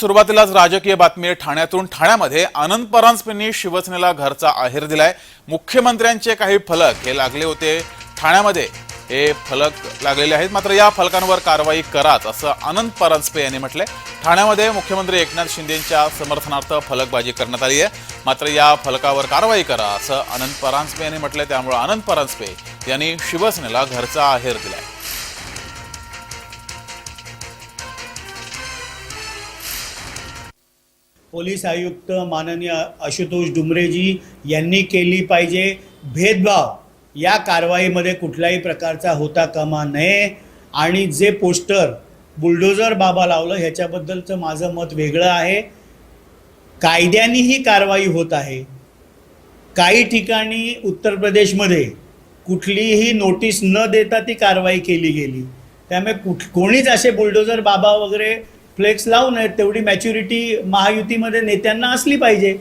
सुरुवातीलाच राजकीय बातमी ठाण्यातून ठाण्यामध्ये अनंत परांजपेंनी शिवसेनेला घरचा आहेर दिलाय. मुख्यमंत्र्यांचे काही फलक हे लागले होते. ठाण्यामध्ये हे फलक लागलेले आहेत. मात्र या फलकांवर कारवाई कराच असं अनंत परांजपे यांनी म्हटलंय. ठाण्यामध्ये मुख्यमंत्री एकनाथ शिंदेच्या समर्थनार्थ फलकबाजी करण्यात आली आहे. मात्र या फलकावर कारवाई करा असं अनंत परांजपे यांनी म्हटलंय. त्यामुळे अनंत परांजपे यांनी शिवसेनेला घरचा आहेर दिलाय. पोलीस आयुक्त माननीय आशुतोष डुमरेजी यांनी केली पाहिजे. भेदभाव या कारवाईमध्ये कुठल्याही प्रकारचा होता कामा नये. आणि जे पोस्टर बुलडोजर बाबा लावलं ह्याच्याबद्दलचं माझं मत वेगळं आहे. कायद्यानी ही कारवाई होत आहे. काही ठिकाणी उत्तर प्रदेशमध्ये कुठलीही नोटीस न देता ती कारवाई केली गेली. त्यामुळे कुठ कोणीच असे बुलडोझर बाबा वगैरे फ्लेक्स लावू नयेत तेवढी मॅच्युरिटी महायुतीमध्ये नेत्यांना असली पाहिजे.